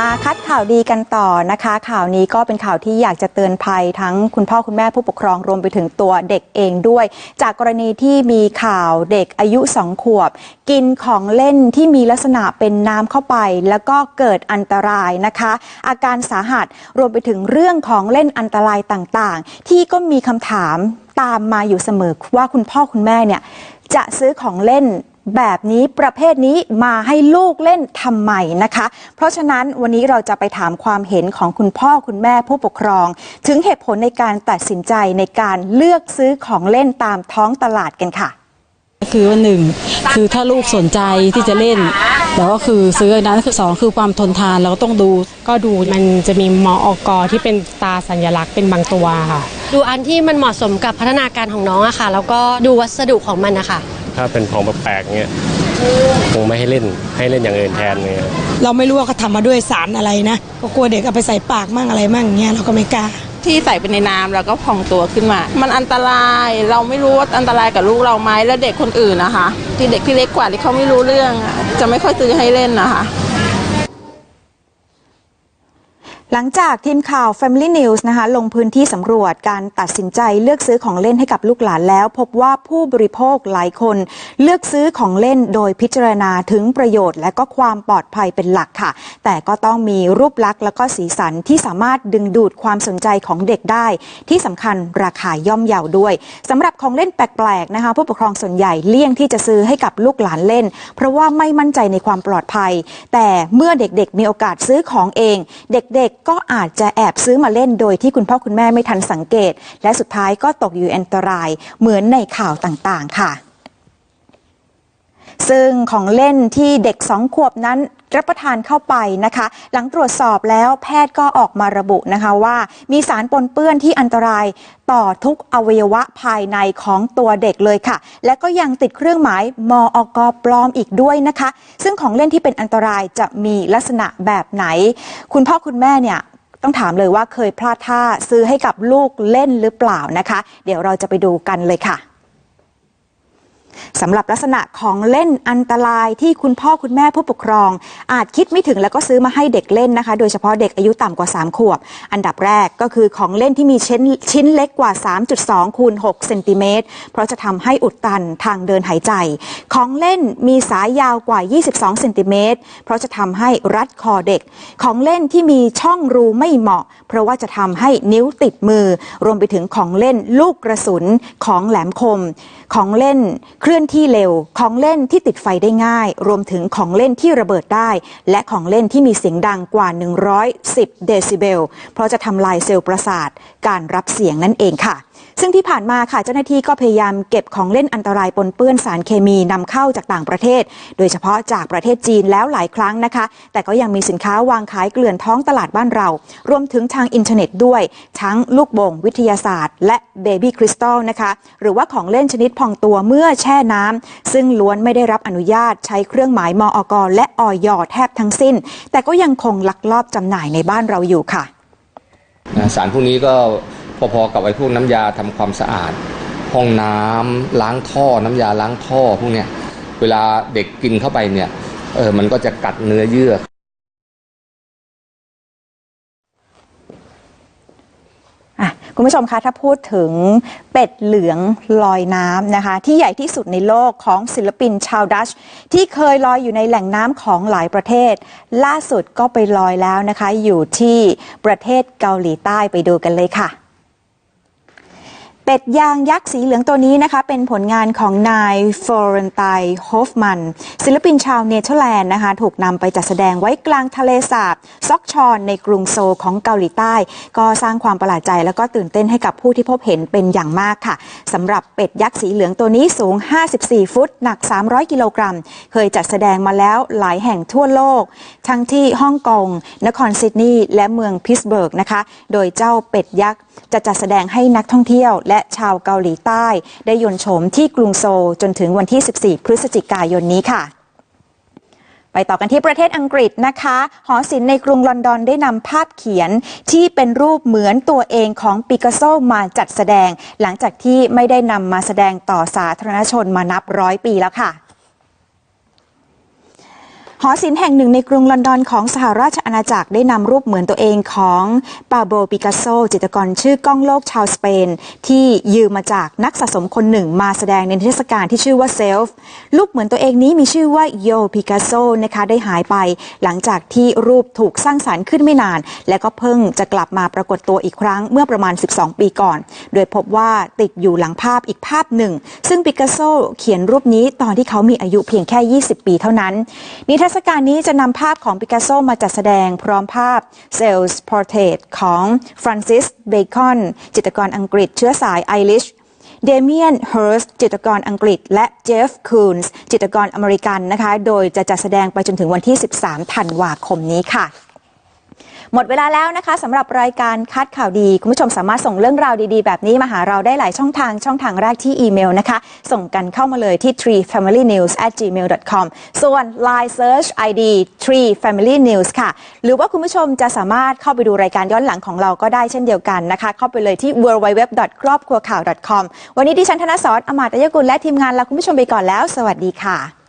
มาคัดข่าวดีกันต่อนะคะ ข่าวนี้ก็เป็นข่าวที่อยากจะเตือนภัยทั้งคุณพ่อคุณแม่ผู้ปกครองรวมไปถึงตัวเด็กเองด้วย จากกรณีที่มีข่าวเด็กอายุสองขวบ กินของเล่นที่มีลักษณะเป็นน้ำเข้าไป แล้วก็เกิดอันตรายนะคะ อาการสาหัสรวมไปถึงเรื่องของเล่นอันตรายต่างๆ ที่ก็มีคำถามตามมาอยู่เสมอว่าคุณพ่อคุณแม่เนี่ยจะซื้อของเล่น แบบนี้ประเภทนี้มาให้ลูกเล่นทำไมนะคะ เพราะฉะนั้นวันนี้เราจะไปถามความเห็นของคุณพ่อคุณแม่ผู้ปกครอง ถึงเหตุผลในการตัดสินใจในการเลือกซื้อของเล่นตามท้องตลาดกันค่ะ คือว่าหนึ่งคือถ้าลูกสนใจที่จะเล่นแล้วก็คือซื้ออันนั้นคือสองคือความทนทานเราก็ต้องดู ก็ดูมันจะมีมออกที่เป็นตาสัญลักษณ์เป็นบางตัวค่ะ ดูอันที่มันเหมาะสมกับพัฒนาการของน้องอะค่ะ แล้วก็ดูวัสดุของมันนะคะ ถ้าเป็นของแปลกๆเงี้ยคงไม่ให้เล่นให้เล่นอย่างอื่นแทนเนี่ยเราไม่รู้ว่าเขาทำมาด้วยสารอะไรนะก็กลัวเด็กเอาไปใส่ปากมั่งอะไรมั่งอย่างเงี้ยเราก็ไม่กล้าที่ใส่ไปในน้ำแล้วก็พองตัวขึ้นมา มันอันตรายเราไม่รู้ว่าอันตรายกับลูกเราไหมแล้วเด็กคนอื่นนะคะ ที่เด็กที่เล็กกว่าที่เขาไม่รู้เรื่องอะจะไม่ค่อยซื้อให้เล่นนะคะ หลังจากทีมข่าว Family News นะคะลงพื้นที่สำรวจการตัดสินใจเลือกซื้อของเล่นให้กับลูกหลานแล้ว พบว่าผู้บริโภคหลายคน เลือกซื้อของเล่นโดยพิจารณาถึงประโยชน์ และก็ความปลอดภัยเป็นหลักค่ะ แต่ก็ต้องมีรูปลักษณ์และก็สีสันที่สามารถดึงดูดความสนใจของเด็กได้ ที่สำคัญราคาย่อมเยาด้วยสำหรับของเล่นแปลกๆนะคะผู้ปกครองส่วนใหญ่เลี่ยงที่จะซื้อให้กับลูกหลานเล่น เพราะว่าไม่มั่นใจในความปลอดภัย แต่เมื่อเด็กๆ มีโอกาสซื้อของเอง เด็กๆก็อาจจะแอบซื้อมาเล่นโดยที่คุณพ่อคุณแม่ไม่ทันสังเกต และสุดท้ายก็ตกอยู่อันตรายเหมือนในข่าวต่างๆ ค่ะ ซึ่งของเล่นที่เด็กสองขวบนั้นรับประทานเข้าไปนะคะ หลังตรวจสอบแล้วแพทย์ก็ออกมาระบุนะคะว่ามีสารปนเปื้อนที่อันตรายต่อทุกอวัยวะภายในของตัวเด็กเลยค่ะ และก็ยังติดเครื่องหมายมอกปลอมอีกด้วยนะคะ ซึ่งของเล่นที่เป็นอันตรายจะมีลักษณะแบบไหน คุณพ่อคุณแม่เนี่ยต้องถามเลยว่าเคยพลาดท่าซื้อให้กับลูกเล่นหรือเปล่านะคะ เดี๋ยวเราจะไปดูกันเลยค่ะ สำหรับลักษณะของเล่นอันตรายที่คุณพ่อคุณแม่ผู้ปกครอง อาจคิดไม่ถึงแล้วก็ซื้อมาให้เด็กเล่นนะคะ โดยเฉพาะเด็กอายุต่ำกว่า 3 ขวบ อันดับแรกก็คือของเล่นที่มีชิ้นชิ้นเล็กกว่า 3.2คูณ6เซนติเมตรเพราะจะทำให้อุดตันทางเดินหายใจ ของเล่นมีสายยาวกว่า 22เซนติเมตรเพราะจะทำให้รัดคอเด็ก ของเล่นที่มีช่องรูไม่เหมาะ เพราะว่าจะทำให้นิ้วติดมือ รวมไปถึงของเล่นลูกกระสุนของแหลมคม ของเล่นเคลื่อนที่เร็ว ของเล่นที่ติดไฟได้ง่าย รวมถึงของเล่นที่ระเบิดได้ และของเล่นที่มีเสียงดังกว่า 110 เดซิเบล เพราะจะทำลายเซลล์ประสาท การรับเสียงนั่นเองค่ะ ซึ่งที่ผ่านมาค่ะเจ้าหน้าที่ก็พยายามเก็บของเล่นอันตรายปนเปื้อนสารเคมีนำเข้าจากต่างประเทศ โดยเฉพาะจากประเทศจีนแล้วหลายครั้งนะคะ แต่ก็ยังมีสินค้าวางขายเกลื่อนท้องตลาดบ้านเรา รวมถึงทางอินเทอร์เน็ตด้วย ทั้งลูกโป่งวิทยาศาสตร์ และเบบี้คริสตัลนะคะ หรือว่าของเล่นชนิดพองตัวเมื่อแช่น้ำซึ่งล้วนไม่ได้รับอนุญาตใช้เครื่องหมายมอกและออยแทบทั้งสิ้น แต่ก็ยังคงลักลอบจำหน่ายในบ้านเราอยู่ค่ะนะสารพวกนี้ก็พอๆกับไอ้พวกน้ำยาทำความสะอาด ห้องน้ำล้างท่อน้ำยาล้างท่อพวกเนี้ยเวลาเด็กกินเข้าไปเนี่ยเออมันก็จะกัดเนื้อเยื่อ อะ คุณผู้ชมคะถ้าพูดถึงเป็ดเหลืองลอยน้ำนะคะ ที่ใหญ่ที่สุดในโลกของศิลปินชาวดัช ที่เคยลอยอยู่ในแหล่งน้ำของหลายประเทศ ล่าสุดก็ไปลอยแล้วนะคะ อยู่ที่ประเทศเกาหลีใต้ไปดูกันเลยค่ะ เป็ดยางยักษ์สีเหลืองตัวนี้นะคะ เป็นผลงานของนายฟอเรนไตโฮฟมัน ศิลปินชาวเนเธอร์แลนด์นะคะ ถูกนำไปจัดแสดงไว้กลางทะเลสาบ ซอกชอนในกรุงโซลของเกาหลีใต้ ก็สร้างความประหลาดใจแล้วก็ตื่นเต้นให้กับผู้ที่พบเห็นเป็นอย่างมากค่ะสำหรับเป็ดยักษ์สีเหลืองตัวนี้สูง 54 ฟุต หนัก 300 กิโลกรัม เคยจัดแสดงมาแล้วหลายแห่งทั่วโลก ทั้งที่ฮ่องกงนครซิดนีย์และเมืองพิสเบิร์กนะคะ โดยเจ้าเป็ดยักษ์จะจัดแสดงให้นักท่องเที่ยวและชาวเกาหลีใต้ ได้ยนต์โฉมที่กรุงโซลจนถึงวันที่ 14 พฤศจิกายนนี้ค่ะไปต่อกันที่ประเทศอังกฤษนะคะ หอศิลป์ในกรุงลอนดอนได้นำภาพเขียนที่เป็นรูปเหมือนตัวเองของปิกัสโซมาจัดแสดง หลังจากที่ไม่ได้นำมาแสดงต่อสาธารณชนมานับร้อยปีแล้วค่ะ หอศิลป์แห่งหนึ่งในกรุงลอนดอนของสหราชอาณาจักรได้นำรูปเหมือนตัวเองของปาโบปิกัสโซ จิตรกรชื่อก้องโลกชาวสเปน ที่ยืมมาจากนักสะสมคนหนึ่งมาแสดงในเทศกาลที่ชื่อว่าเซลฟ์รูปเหมือนตัวเองนี้มีชื่อว่าโยปิกัสโซนะคะได้หายไป หลังจากที่รูปถูกสร้างสารรค์ขึ้นไม่นาน และก็เพิ่งจะกลับมาปรากฏตัวอีกครั้งเมื่อประมาณ 12 ปีก่อน โดยพบว่าติดอยู่หลังภาพอีกภาพหนึ่ง ซึ่งปิกัสโซเขียนรูปนี้ตอนที่เขามีอายุเพียงแค่ 20 ปีเท่านั้นนิทรรศศการนี้จะนำภาพของปิกัสโซมาจัดแสดงพร้อมภาพเซลส์พอร์เทตของฟรานซิสเบคอน จิตรกรอังกฤษเชื้อสายไอริชเดเมียนเฮิร์สจิตรกรอังกฤษ และเจฟคูนส์จิตรกรอเมริกันนะคะ โดยจะจัดแสดงไปจนถึงวันที่ 13 ธันวาคมนี้ค่ะ หมดเวลาแล้วนะคะสำหรับรายการคัดข่าวดี คุณผู้ชมสามารถส่งเรื่องราวดีๆ แบบนี้มาหาเราได้หลายช่องทางช่องทางแรกที่อีเมลนะคะ ส่งกันเข้ามาเลยที่ treefamilynews at gmail com ส่วน Line Search ID tree family news ค่ะ หรือว่าคุณผู้ชมจะสามารถเข้าไปดูรายการย้อนหลังของเราก็ได้เช่นเดียวกันนะคะ เข้าไปเลยที่ www ครอบครัวข่าว com วันนี้ดิฉันธนสรอมาตยกุลและทีมงานลาคุณผู้ชมไปก่อนแล้ว สวัสดีค่ะ